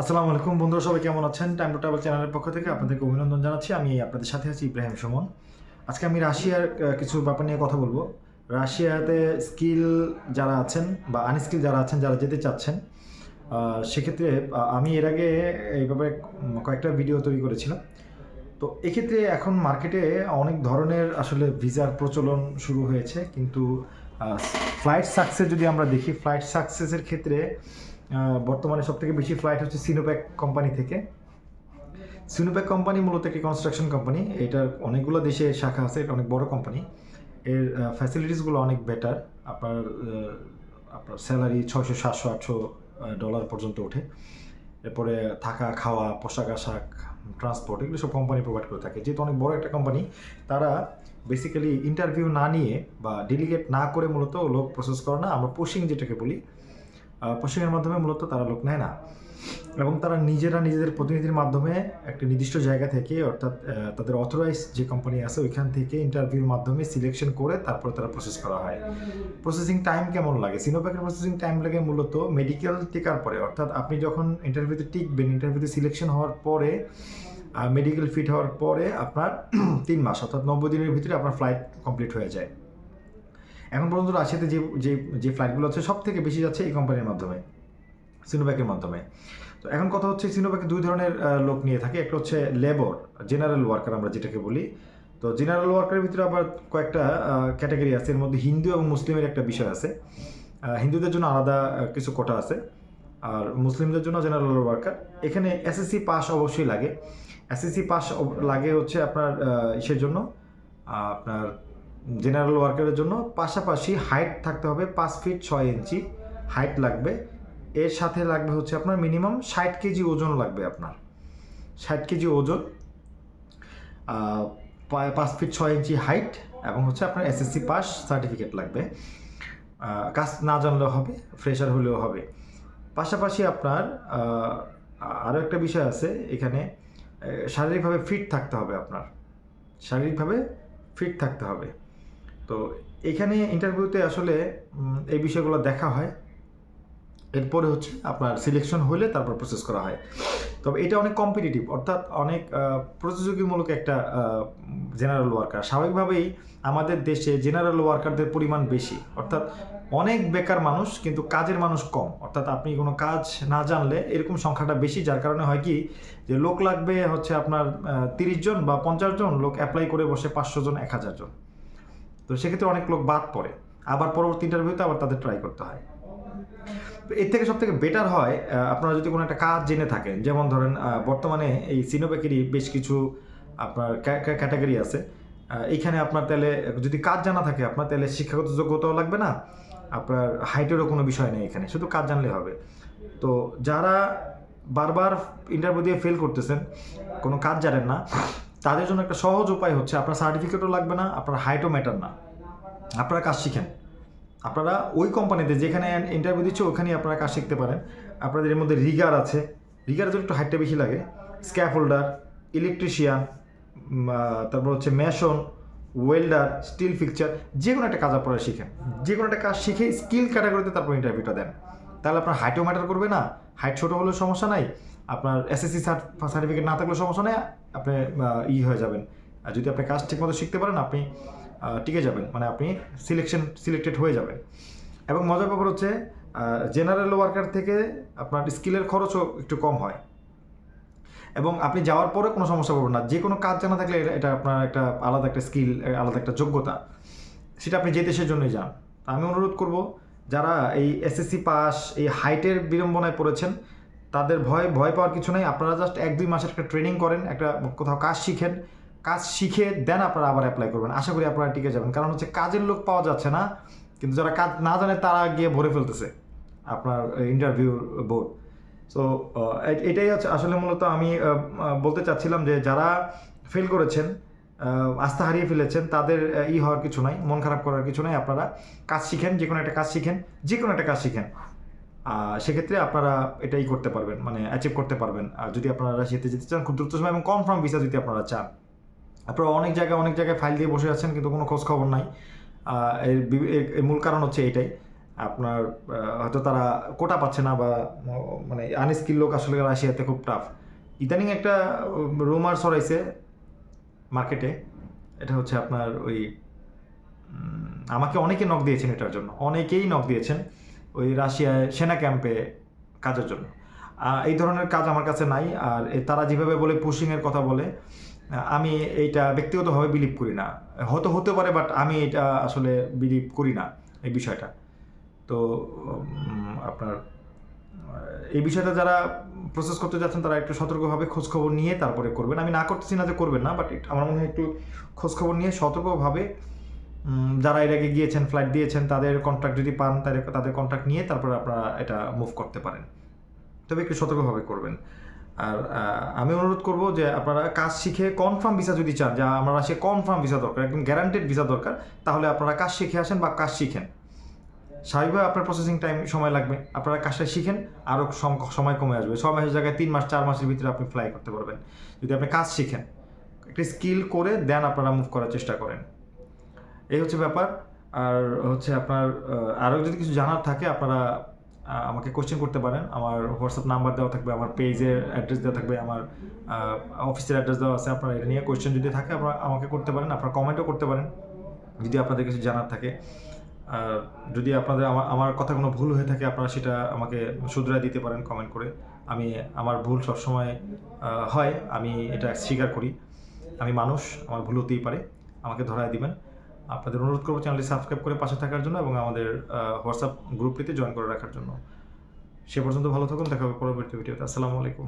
আসসালামু আলাইকুম বন্ধুরা, সবাই কেমন আছেন? টাইম টু ট্রাভেল চ্যানেলের পক্ষ থেকে আপনাদেরকে অভিনন্দন জানাচ্ছি। আমি আপনাদের সাথে আছি ইব্রাহিম সুমন। আজকে আমি রাশিয়ার কিছু ব্যাপার নিয়ে কথা বলব। রাশিয়াতে স্কিল যারা আছেন বা আনস্কিল যারা আছেন, যারা যেতে চাচ্ছেন সেক্ষেত্রে আমি এর আগে এই ব্যাপারে কয়েকটা ভিডিও তৈরি করেছিলাম। তো এক্ষেত্রে এখন মার্কেটে অনেক ধরনের আসলে ভিসার প্রচলন শুরু হয়েছে। কিন্তু ফ্লাইট সাকসেস যদি আমরা দেখি ফ্লাইট সাকসেসের ক্ষেত্রে বর্তমানে সব থেকে বেশি ফ্লাইট হচ্ছে সিনোপ্যাক কোম্পানি থেকে। সিনোপ্যাক কোম্পানি মূলত একটি কনস্ট্রাকশন কোম্পানি এটার অনেকগুলো দেশে শাখা আছে, এটা অনেক বড় কোম্পানি এর ফ্যাসিলিটিসগুলো অনেক বেটার আপনার আপনার স্যালারি ছয়শো, সাতশো, আটশো ডলার পর্যন্ত ওঠে। এরপরে থাকা, খাওয়া, পোশাক আশাক ট্রান্সপোর্ট এগুলো সব কোম্পানি প্রোভাইড করে থাকে। যেহেতু অনেক বড় একটা কোম্পানি তারা বেসিক্যালি ইন্টারভিউ না নিয়ে বা ডেলিগেট না করে মূলত লোক প্রসেস করে না। আমরা পোশিং যেটাকে বলি পুশিংয়ের মাধ্যমে মূলত তারা লোক নেয় না। এবং তারা নিজেরা নিজেদের প্রতিনিধির মাধ্যমে একটা নির্দিষ্ট জায়গা থেকে, অর্থাৎ তাদের অথরাইজ যে কোম্পানি আছে, ওইখান থেকে ইন্টারভিউর মাধ্যমে সিলেকশন করে তারপর তারা প্রসেস করা হয়। প্রসেসিং টাইম কেমন লাগে? সিনোপ্যাকের প্রসেসিং টাইম লাগে মূলত মেডিকেল টিকার পরে। অর্থাৎ, আপনি যখন ইন্টারভিউতে টিকবেন ইন্টারভিউতে সিলেকশন হওয়ার পরে মেডিকেল ফিট হওয়ার পরে আপনার তিন মাস, অর্থাৎ নব্বই দিনের ভিতরে আপনার ফ্লাইট কমপ্লিট হয়ে যায়। এখন পর্যন্ত রাশিয়াতে যে যে যে ফ্লাইটগুলো আছে সব থেকে বেশি যাচ্ছে এই কোম্পানির মাধ্যমে সিনোপ্যাকের মাধ্যমে। তো এখন কথা হচ্ছে সিনোপ্যাকে দুই ধরনের লোক নিয়ে থাকে। একটা হচ্ছে লেবার জেনারেল ওয়ার্কার আমরা যেটাকে বলি। তো জেনারেল ওয়ার্কারের ভিতরে আবার কয়েকটা ক্যাটাগরি আছে। এর মধ্যে হিন্দু এবং মুসলিমের একটা বিষয় আছে। হিন্দুদের জন্য আলাদা কিছু কোটা আছে। আর মুসলিমদের জন্য জেনারেল ওয়ার্কার এখানে এসএসসি পাস অবশ্যই লাগে। এসএসসি পাস লাগে হচ্ছে আপনার ইসের জন্য। আপনার জেনারেল ওয়ার্কারের জন্য। পাশাপাশি হাইট থাকতে হবে পাঁচ ফিট ছয় ইঞ্চি হাইট লাগবে। এর সাথে লাগবে হচ্ছে আপনার মিনিমাম ষাট কেজি ওজন লাগবে আপনার। ষাট কেজি ওজন পাঁচ ফিট ছয় ইঞ্চি হাইট এবং হচ্ছে আপনার এসএসসি পাস সার্টিফিকেট লাগবে। কাজ না জানলেও হবে ফ্রেশার হলেও হবে। পাশাপাশি আপনার আরও একটা বিষয় আছে, এখানে শারীরিকভাবে ফিট থাকতে হবে আপনার। শারীরিকভাবে ফিট থাকতে হবে। তো এখানে ইন্টারভিউতে আসলে এই বিষয়গুলো দেখা হয়। এরপরে হচ্ছে আপনার সিলেকশন হলে তারপর প্রসেস করা হয়। তবে এটা অনেক কম্পিটিটিভ অর্থাৎ অনেক প্রতিযোগীমূলক একটা জেনারেল ওয়ার্কার স্বাভাবিকভাবেই আমাদের দেশে জেনারেল ওয়ার্কারদের পরিমাণ বেশি। অর্থাৎ অনেক বেকার মানুষ, কিন্তু কাজের মানুষ কম। অর্থাৎ আপনি কোনো কাজ না জানলে এরকম সংখ্যাটা বেশি। যার কারণে হয় কি, যে লোক লাগবে হচ্ছে আপনার তিরিশ জন বা পঞ্চাশ জন, লোক অ্যাপ্লাই করে বসে পাঁচশো জন, এক হাজার জন। তো সেক্ষেত্রে অনেক লোক বাদ পড়ে। আবার পরবর্তী ইন্টারভিউতে আবার তাদের ট্রাই করতে হয়। এর থেকে সব থেকে বেটার হয় আপনারা যদি কোনো একটা কাজ জেনে থাকেন, যেমন ধরেন বর্তমানে এই সিনোপ্যাকেরই বেশ কিছু আপনার ক্যাটাগরি আছে। এইখানে আপনার তাহলে, যদি কাজ জানা থাকে, আপনার তাহলে শিক্ষাগত যোগ্যতাও লাগবে না, আপনার হাইটেরও কোনো বিষয় নেই এখানে, শুধু কাজ জানলে হবে। তো যারা বারবার ইন্টারভিউ দিয়ে ফেল করতেছেন, কোনো কাজ জানেন না তাদের জন্য একটা সহজ উপায় হচ্ছে আপনার সার্টিফিকেটও লাগবে না, আপনার হাইটও ম্যাটার না। আপনারা কাজ শিখেন। আপনারা ওই কোম্পানিতে যেখানে ইন্টারভিউ দিচ্ছে, ওখানেই আপনারা কাজ শিখতে পারেন। আপনাদের এর মধ্যে রিগার আছে। রিগারের জন্য একটু হাইটটা বেশি লাগে। স্ক্যাপ হোল্ডার ইলেকট্রিশিয়ান তারপর হচ্ছে মেশন ওয়েল্ডার স্টিল ফিকচার যে কোনো একটা কাজ আপনারা শিখেন। যে কোনো একটা কাজ শিখে স্কিল ক্যাটাগরিতে তারপর ইন্টারভিউটা দেন। তাহলে আপনার হাইটও ম্যাটার করবে না। হাইট ছোটো হলেও সমস্যা নাই। আপনার এসএসসি সার্টিফিকেট না থাকলে সমস্যা নেই, আপনি ই হয়ে যাবেন। আর যদি আপনি কাজ ঠিকমতো শিখতে পারেন, আপনি টিকে যাবেন। মানে আপনি সিলেকশন সিলেক্টেড হয়ে যাবেন। এবং মজার ব্যাপার হচ্ছে জেনারেল ওয়ার্কার থেকে আপনার স্কিলের খরচও একটু কম হয়। এবং আপনি যাওয়ার পরে কোনো সমস্যা পড়বে না। যে কোনো কাজ জানা থাকলে এটা- আপনার একটা আলাদা একটা স্কিল আলাদা একটা যোগ্যতা। সেটা আপনি যে দেশের জন্যই যান। আমি অনুরোধ করব, যারা এই এসএসসি পাস এই হাইটের বিড়ম্বনায় পড়েছেন তাদের ভয় ভয় পাওয়ার কিছু নেই। আপনারা জাস্ট এক, দুই মাসের একটা ট্রেনিং করেন, একটা কোথাও কাজ শিখেন। কাজ শিখে দেন আপনারা আবার অ্যাপ্লাই করবেন। আশা করি আপনারা টিকে যাবেন। কারণ হচ্ছে কাজের লোক পাওয়া যাচ্ছে না, কিন্তু যারা কাজ না জানে তারা গিয়ে ভরে ফেলতেছে আপনার ইন্টারভিউর বোর্ড সো এটাই হচ্ছে আসলে মূলত আমি বলতে চাচ্ছিলাম যে যারা ফেল করেছেন আস্থা হারিয়ে ফেলেছেন, তাদের ই হওয়ার কিছু নাই, মন খারাপ করার কিছু নাই। আপনারা কাজ শিখেন যে কোনো একটা কাজ শিখেন যে কোনো একটা কাজ শিখেন। সেক্ষেত্রে আপনারা এটাই করতে পারবেন মানে অ্যাচিভ করতে পারবেন। আর যদি আপনারা রাশিয়াতে যেতে চান, খুব দ্রুত সময় এবং কনফার্ম ভিসা যদি আপনারা চান। আপনারা অনেক জায়গায় অনেক জায়গায় ফাইল দিয়ে বসে আছেন, কিন্তু কোনো খোঁজ খবর নাই। এর মূল কারণ হচ্ছে এটাই। আপনার হয়তো তারা কোটা পাচ্ছে না বা মানে আনস্কিল লোক আসলে রাশিয়াতে খুব টাফ ইদানিং একটা রুমার ছড়াইছে মার্কেটে এটা হচ্ছে আপনার ওই আমাকে অনেকে নক দিয়েছেন এটার জন্য। অনেকেই নক দিয়েছেন। ওই রাশিয়ায় সেনা ক্যাম্পে কাজের জন্য। এই ধরনের কাজ আমার কাছে নাই, আর তারা যেভাবে বলে পুশিংয়ের কথা বলে আমি এইটা ব্যক্তিগতভাবে বিলিভ করি না। হয়তো হতে পারে বাট আমি এটা আসলে বিলিভ করি না এই বিষয়টা। তো আপনার এই বিষয়টা যারা প্রসেস করতে যাচ্ছেন, তারা একটু সতর্কভাবে খোঁজখবর নিয়ে তারপরে করবেন। আমি না করতেছি না যে করবেন না বাট আমার মনে হয় একটু খোঁজখবর নিয়ে সতর্কভাবে যারা এর আগে গিয়েছেন ফ্লাইট দিয়েছেন, তাদের কন্ট্রাক্ট যদি পান, তাদের তাদের কন্ট্রাক্ট নিয়ে তারপরে আপনারা এটা মুভ করতে পারেন। তবে একটু সতর্কভাবে করবেন। আর আমি অনুরোধ করব যে আপনারা কাজ শিখে কনফার্ম ভিসা যদি চান, যা আমার সে কনফার্ম ভিসা দরকার, একদম গ্যারান্টেড ভিসা দরকার, তাহলে আপনারা কাজ শিখে আসেন বা কাজ শিখেন। স্বাভাবিকভাবে আপনার প্রসেসিং টাইম সময় লাগবে। আপনারা কাজটা শিখেন আরও সময় কমে আসবে। ছয় মাসের জায়গায় তিন মাস, চার মাসের ভিতরে আপনি ফ্লাই করতে পারবেন। যদি আপনি কাজ শিখেন, একটা স্কিল করে দেন আপনারা মুভ করার চেষ্টা করেন। এই হচ্ছে ব্যাপার। আর হচ্ছে আপনার আরও যদি কিছু জানার থাকে, আপনারা আমাকে কোশ্চেন করতে পারেন। আমার হোয়াটসঅ্যাপ নাম্বার দেওয়া থাকবে, আমার পেজের অ্যাড্রেস দেওয়া থাকবে, আমার অফিসের অ্যাড্রেস দেওয়া আছে। আপনারা এটা নিয়ে কোশ্চেন যদি থাকে, আপনারা আমাকে করতে পারেন, আপনারা কমেন্টও করতে পারেন, যদি আপনাদের কিছু জানার থাকে। যদি আপনাদের আমার আমার কথা কোনো ভুল হয়ে থাকে, আপনারা সেটা আমাকে শুধরাই দিতে পারেন কমেন্ট করে। আমি, আমার ভুল সবসময় হয়, আমি এটা স্বীকার করি। আমি মানুষ, আমার ভুল হতেই পারে। আমাকে ধরায় দিবেন। আপনাদের অনুরোধ করব চ্যানেলটি সাবস্ক্রাইব করে পাশে থাকার জন্য এবং আমাদের হোয়াটসঅ্যাপ গ্রুপটিতে জয়েন করে রাখার জন্য। সে পর্যন্ত ভালো থাকুন, দেখা হবে পরবর্তী ভিডিওতে আসসালামু আলাইকুম।